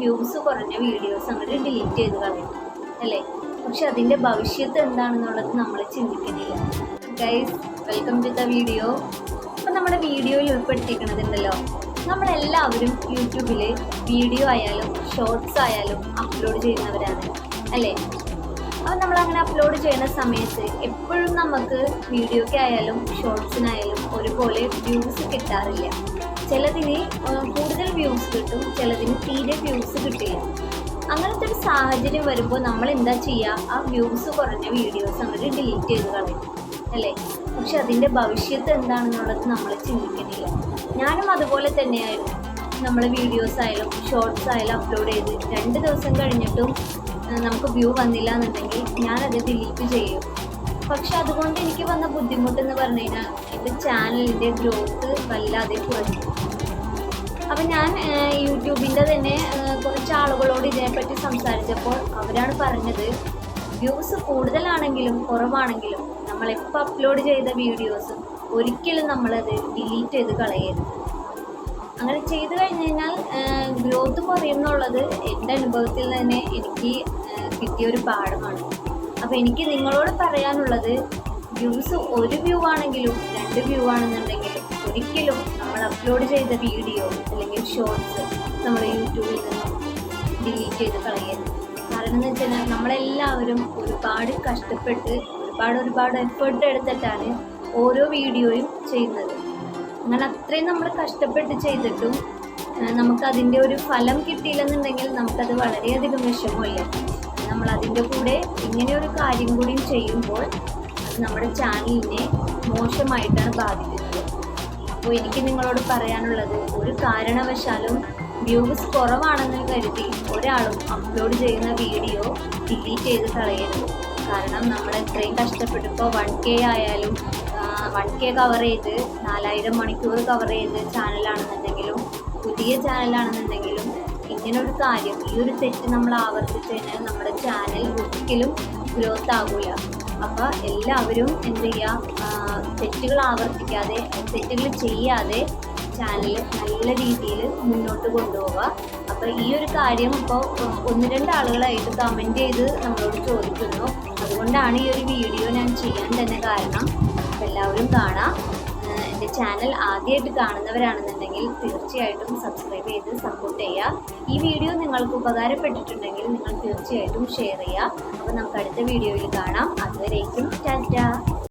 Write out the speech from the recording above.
Views കുറഞ്ഞ videos അങ്ങോട്ട് delete ചെയ്ത് കളയും അല്ലേ? പക്ഷെ അതിന്റെ ഭവിഷ്യത്ത് എന്താണെന്നുള്ളത് നമ്മൾ ചിന്തിക്കുന്നില്ല. Guys welcome to the video അപ്പം നമ്മുടെ വീഡിയോയിൽ ഉൾപ്പെടുത്തിയിരിക്കണതുണ്ടല്ലോ നമ്മളെല്ലാവരും യൂട്യൂബിൽ വീഡിയോ ആയാലും ഷോർട്സ് ആയാലും അപ്ലോഡ് ചെയ്യുന്നവരാണ് അല്ലേ? അപ്പോൾ നമ്മൾ അങ്ങനെ അപ്ലോഡ് ചെയ്യുന്ന സമയത്ത് എപ്പോഴും നമുക്ക് വീഡിയോയ്ക്കായാലും ഷോർട്സിനായാലും ഒരുപോലെ വ്യൂസ് കിട്ടാറില്ല. ചിലതിന് കൂടുതൽ വ്യൂസ് കിട്ടും ചിലതിന് തീരെ വ്യൂസ് കിട്ടില്ല. അങ്ങനത്തെ ഒരു സാഹചര്യം വരുമ്പോൾ നമ്മൾ എന്താ ചെയ്യുക ആ വ്യൂസ് കുറഞ്ഞ വീഡിയോസ് അങ്ങോട്ട് ഡിലീറ്റ് ചെയ്ത് കളയും അല്ലേ? പക്ഷെ അതിന്റെ ഭവിഷ്യത്ത് എന്താണെന്നുള്ളത് നമ്മൾ ചിന്തിക്കുന്നില്ല. ഞാനും അതുപോലെ തന്നെയായിരുന്നു. നമ്മൾ വീഡിയോസ് ആയാലും ഷോർട്സ് ആയാലും അപ്ലോഡ് ചെയ്ത് രണ്ട് ദിവസം കഴിഞ്ഞിട്ടും നമുക്ക് വ്യൂ വന്നില്ല എന്നുണ്ടെങ്കിൽ ഞാനത് ഡിലീറ്റ് ചെയ്യും. പക്ഷെ അതുകൊണ്ട് എനിക്ക് വന്ന ബുദ്ധിമുട്ടെന്ന് പറഞ്ഞു കഴിഞ്ഞാൽ എന്റെ ചാനലിന്റെ ഗ്രോത്ത് വല്ലാതെ കുറഞ്ഞു. അപ്പം ഞാൻ യൂട്യൂബിന്റെ തന്നെ കുറച്ച് ആളുകളോട് ഇതിനെപ്പറ്റി സംസാരിച്ചപ്പോൾ അവരാണ് പറഞ്ഞത് വ്യൂസ് കൂടുതലാണെങ്കിലും കുറവാണെങ്കിലും നമ്മളെപ്പോൾ അപ്ലോഡ് ചെയ്ത വീഡിയോസും ഒരിക്കലും നമ്മളത് ഡിലീറ്റ് ചെയ്ത് കളയരുത്. അങ്ങനെ ചെയ്തു കഴിഞ്ഞ് കഴിഞ്ഞാൽ ഗ്രോത്ത് കുറയുന്നുള്ളത് എന്റെ അനുഭവത്തിൽ തന്നെ എനിക്ക് ആ, കിട്ടിയ ഒരു പാഠമാണ്. അപ്പോൾ എനിക്ക് നിങ്ങളോട് പറയാനുള്ളത് വ്യൂസ് ഒരു വ്യൂ ആണെങ്കിലും രണ്ട് വ്യൂ ആണെന്നുണ്ടെങ്കിലും ഒരിക്കലും നമ്മൾ അപ്ലോഡ് ചെയ്ത വീഡിയോ അല്ലെങ്കിൽ ഷോർട്സ് നമ്മൾ യൂട്യൂബിൽ നിന്നും ഡിലീറ്റ് ചെയ്ത് കളയരുത്. കാരണം എന്ന് വെച്ചാൽ നമ്മളെല്ലാവരും ഒരുപാട് കഷ്ടപ്പെട്ട് ഒരുപാട് ഒരുപാട് എഫേർട്ട് എടുത്തിട്ടാണ് ഓരോ വീഡിയോയും ചെയ്യുന്നത്. അങ്ങനെ അത്രയും നമ്മൾ കഷ്ടപ്പെട്ട് ചെയ്തിട്ടും നമുക്കതിന്റെ ഒരു ഫലം കിട്ടിയില്ലെന്നുണ്ടെങ്കിൽ നമുക്കത് വളരെയധികം വിഷമമില്ല. നമ്മൾ അതിന്റെ കൂടെ ഇങ്ങനെ ഒരു കാര്യം കൂടിയും ചെയ്യുമ്പോൾ നമ്മുടെ ചാനലിനെ മോശമായിട്ടാണ് ബാധിക്കുന്നത്. അപ്പോൾ എനിക്ക് നിങ്ങളോട് പറയാനുള്ളത് ഒരു കാരണവശാലും വ്യൂസ് കുറവാണെന്ന് കരുതി ഒരാളും അപ്ലോഡ് ചെയ്യുന്ന വീഡിയോ ഡിലീറ്റ് ചെയ്ത് കളയരുത്. കാരണം നമ്മൾ എത്രയും കഷ്ടപ്പെട്ടിപ്പോൾ വൺ കെ ആയാലും വൺ കെ കവർ ചെയ്ത് നാലായിരം മണിക്കൂർ കവർ ചെയ്ത് ചാനലാണെന്നുണ്ടെങ്കിലും പുതിയ ചാനലാണെന്നുണ്ടെങ്കിലും ഇങ്ങനൊരു കാര്യം ഈ ഒരു തെറ്റ് നമ്മൾ ആവർത്തിച്ചു കഴിഞ്ഞാൽ നമ്മുടെ ചാനൽ ഒരിക്കലും ഗ്രോത്ത് ആകില്ല അപ്പോൾ എല്ലാവരും എന്ത് ചെയ്യുക തെറ്റുകൾ ആവർത്തിക്കാതെ തെറ്റുകൾ ചെയ്യാതെ ചാനൽ നല്ല രീതിയിൽ മുന്നോട്ട് കൊണ്ടുപോവുക. അപ്പോൾ ഈ ഒരു കാര്യം ഇപ്പോൾ ഒന്ന് രണ്ട് ആളുകളായിട്ട് കമന്റ് ചെയ്ത് നമ്മളോട് ചോദിക്കുന്നു. അതുകൊണ്ടാണ് ഈ ഒരു വീഡിയോ ഞാൻ ചെയ്യാൻ തന്നെ കാരണം. എല്ലാവരും കാണാം. എന്റെ ചാനൽ ആദ്യമായിട്ട് കാണുന്നവരാണെന്നുണ്ടെങ്കിൽ തീർച്ചയായിട്ടും സബ്സ്ക്രൈബ് ചെയ്ത് സപ്പോർട്ട് ചെയ്യുക. ഈ വീഡിയോ നിങ്ങൾക്ക് ഉപകാരപ്പെട്ടിട്ടുണ്ടെങ്കിൽ നിങ്ങൾ തീർച്ചയായിട്ടും ഷെയർ ചെയ്യുക. അപ്പോൾ നമുക്ക് അടുത്ത വീഡിയോയിൽ കാണാം. അതുവരേക്കും ടാറ്റ.